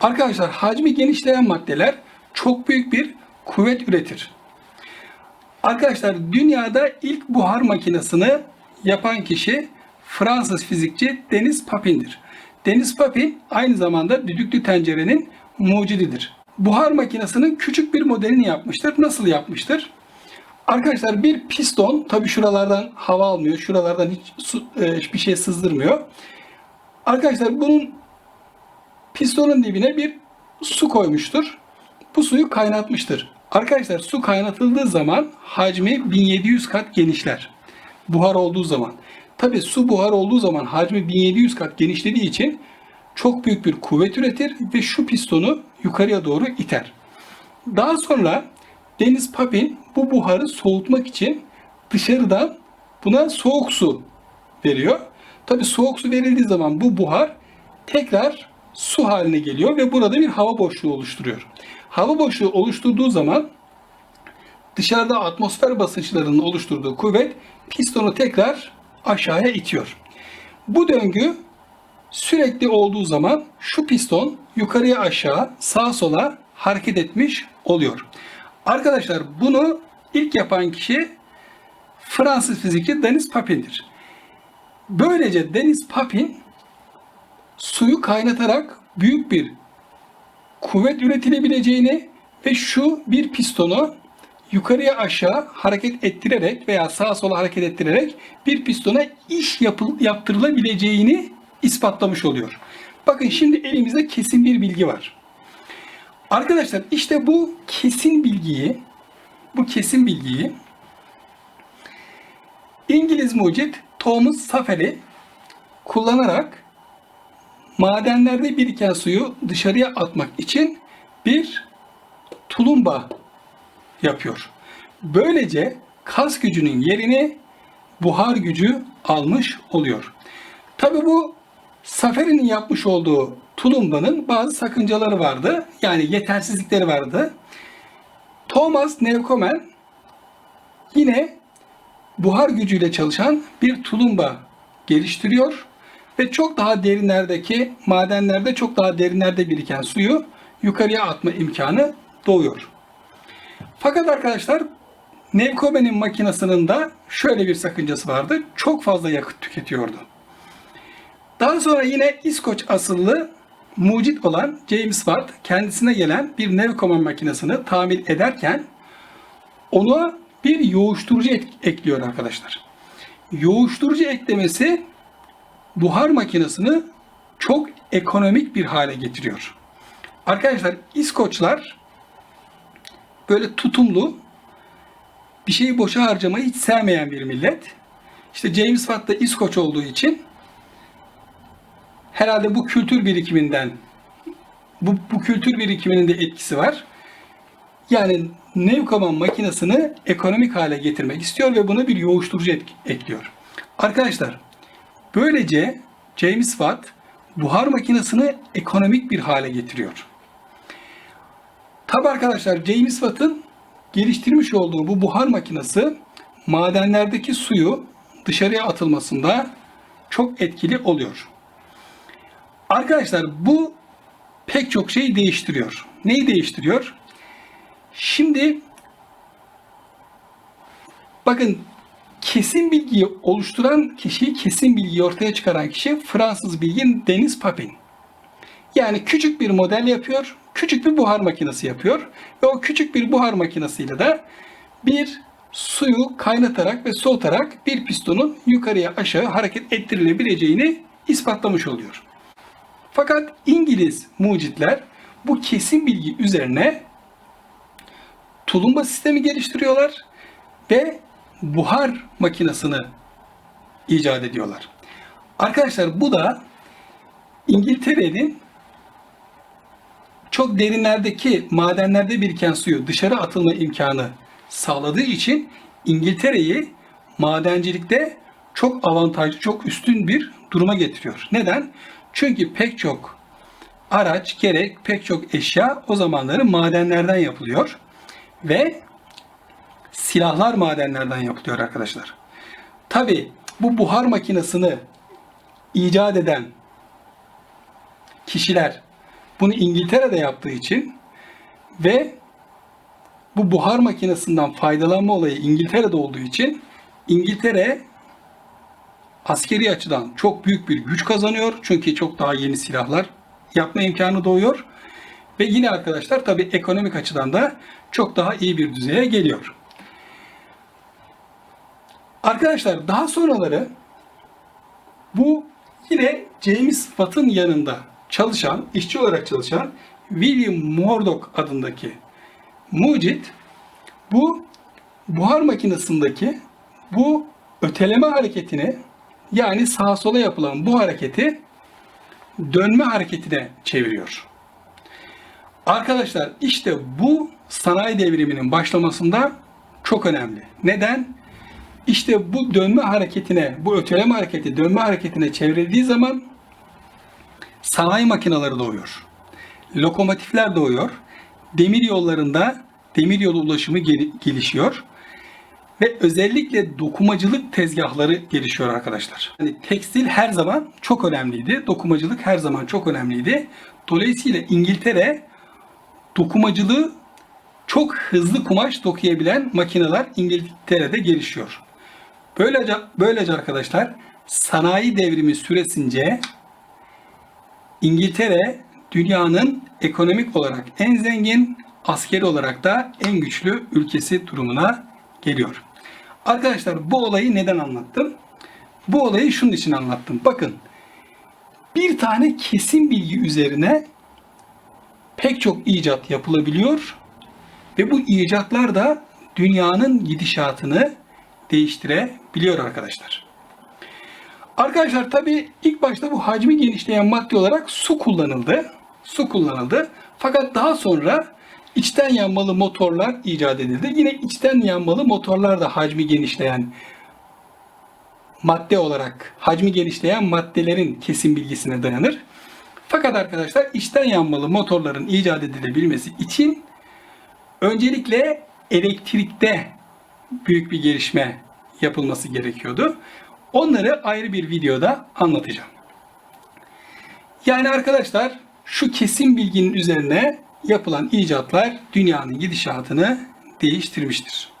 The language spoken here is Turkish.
Arkadaşlar hacmi genişleyen maddeler çok büyük bir kuvvet üretir. Arkadaşlar dünyada ilk buhar makinesini yapan kişi Fransız fizikçi Deniz Papin'dir. Deniz Papin aynı zamanda düdüklü tencerenin mucididir. Buhar makinesinin küçük bir modelini yapmıştır. Nasıl yapmıştır? Arkadaşlar bir piston, tabi şuralardan hava almıyor, şuralardan hiç su, e, hiçbir şey sızdırmıyor. Arkadaşlar bunun pistonun dibine bir su koymuştur. Bu suyu kaynatmıştır. Arkadaşlar su kaynatıldığı zaman hacmi 1700 kat genişler. Buhar olduğu zaman. Tabi su buhar olduğu zaman hacmi 1700 kat genişlediği için çok büyük bir kuvvet üretir ve şu pistonu yukarıya doğru iter. Daha sonra Deniz Papin bu buharı soğutmak için dışarıdan buna soğuk su veriyor. Tabi soğuk su verildiği zaman bu buhar tekrar su haline geliyor ve burada bir hava boşluğu oluşturuyor. Hava boşluğu oluşturduğu zaman dışarıda atmosfer basınçlarının oluşturduğu kuvvet pistonu tekrar aşağıya itiyor. Bu döngü sürekli olduğu zaman şu piston yukarıya aşağı sağa sola hareket etmiş oluyor. Arkadaşlar bunu ilk yapan kişi Fransız fizikçi Denis Papin'dir. Böylece Denis Papin suyu kaynatarak büyük bir kuvvet üretilebileceğini ve şu bir pistonu yukarıya aşağı hareket ettirerek veya sağa sola hareket ettirerek bir pistona iş yapıl, yaptırılabileceğini ispatlamış oluyor. Bakın şimdi elimizde kesin bir bilgi var. Arkadaşlar işte bu kesin bilgiyi bu kesin bilgiyi İngiliz mucit Thomas Safely kullanarak madenlerde biriken suyu dışarıya atmak için bir tulumba yapıyor. Böylece kas gücünün yerini buhar gücü almış oluyor. Tabi bu Saferi'nin yapmış olduğu tulumbanın bazı sakıncaları vardı. Yani yetersizlikleri vardı. Thomas Newcomen yine buhar gücüyle çalışan bir tulumba geliştiriyor ve çok daha derinlerdeki madenlerde çok daha derinlerde biriken suyu yukarıya atma imkanı doğuyor. Fakat arkadaşlar Newcomen'in makinesinin de şöyle bir sakıncası vardı. Çok fazla yakıt tüketiyordu. Daha sonra yine İskoç asıllı mucit olan James Watt kendisine gelen bir Newcomen makinesini tamir ederken ona bir yoğuşturucu ekliyor arkadaşlar. Yoğuşturucu eklemesi buhar makinesini çok ekonomik bir hale getiriyor. Arkadaşlar İskoçlar böyle tutumlu, bir şeyi boşa harcamayı hiç sevmeyen bir millet. İşte James Watt da İskoç olduğu için herhalde bu kültür birikiminden bu, bu kültür birikiminin de etkisi var. Yani Newcomen makinesini ekonomik hale getirmek istiyor ve buna bir yoğuşturucu ekliyor. Arkadaşlar böylece James Watt buhar makinesini ekonomik bir hale getiriyor. Tabi arkadaşlar James Watt'ın geliştirmiş olduğu bu buhar makinesi madenlerdeki suyu dışarıya atılmasında çok etkili oluyor. Arkadaşlar bu pek çok şeyi değiştiriyor. Neyi değiştiriyor? Şimdi bakın kesin bilgiyi oluşturan kişi, kesin bilgiyi ortaya çıkaran kişi Fransız bilgin Deniz Papin. Yani küçük bir model yapıyor, küçük bir buhar makinesi yapıyor ve o küçük bir buhar makinesiyle de bir suyu kaynatarak ve soğutarak bir pistonun yukarıya aşağı hareket ettirilebileceğini ispatlamış oluyor. Fakat İngiliz mucitler bu kesin bilgi üzerine tulumba sistemi geliştiriyorlar ve buhar makinesini icat ediyorlar. Arkadaşlar bu da İngiltere'nin çok derinlerdeki madenlerde biriken suyu dışarı atılma imkanı sağladığı için İngiltere'yi madencilikte çok avantajlı, çok üstün bir duruma getiriyor. Neden? Çünkü pek çok araç, gerek pek çok eşya o zamanları madenlerden yapılıyor. Ve silahlar madenlerden yapılıyor arkadaşlar. Tabi bu buhar makinesini icat eden kişiler bunu İngiltere'de yaptığı için ve bu buhar makinesinden faydalanma olayı İngiltere'de olduğu için İngiltere askeri açıdan çok büyük bir güç kazanıyor. Çünkü çok daha yeni silahlar yapma imkanı doğuyor. Ve yine arkadaşlar tabi ekonomik açıdan da çok daha iyi bir düzeye geliyor. Arkadaşlar daha sonraları bu yine James Watt'ın yanında çalışan, işçi olarak çalışan William Murdoch adındaki mucit bu buhar makinesindeki bu öteleme hareketini yani sağa sola yapılan bu hareketi dönme hareketine çeviriyor. Arkadaşlar işte bu sanayi devriminin başlamasında çok önemli. Neden? İşte bu dönme hareketine, bu öteleme hareketi dönme hareketine çevrildiği zaman sanayi makineleri doğuyor. Lokomotifler doğuyor. Demir yollarında demir yolu ulaşımı gel- gelişiyor. Ve özellikle dokumacılık tezgahları gelişiyor arkadaşlar. Hani tekstil her zaman çok önemliydi. Dokumacılık her zaman çok önemliydi. Dolayısıyla İngiltere dokumacılığı çok hızlı kumaş dokuyabilen makineler İngiltere'de gelişiyor. Böylece, böylece arkadaşlar sanayi devrimi süresince İngiltere dünyanın ekonomik olarak en zengin, askeri olarak da en güçlü ülkesi durumuna geliyor. Arkadaşlar bu olayı neden anlattım? Bu olayı şunun için anlattım. Bakın bir tane kesin bilgi üzerine pek çok icat yapılabiliyor ve bu icatlar da dünyanın gidişatını değiştirebiliyor arkadaşlar. Arkadaşlar tabi ilk başta bu hacmi genişleyen madde olarak su kullanıldı. Su kullanıldı. Fakat daha sonra içten yanmalı motorlar icat edildi. Yine içten yanmalı motorlar da hacmi genişleyen madde olarak hacmi genişleyen maddelerin kesin bilgisine dayanır. Fakat arkadaşlar içten yanmalı motorların icat edilebilmesi için öncelikle elektrikte büyük bir gelişme yapılması gerekiyordu. Onları ayrı bir videoda anlatacağım. Yani arkadaşlar şu kesin bilginin üzerine yapılan icatlar dünyanın gidişatını değiştirmiştir.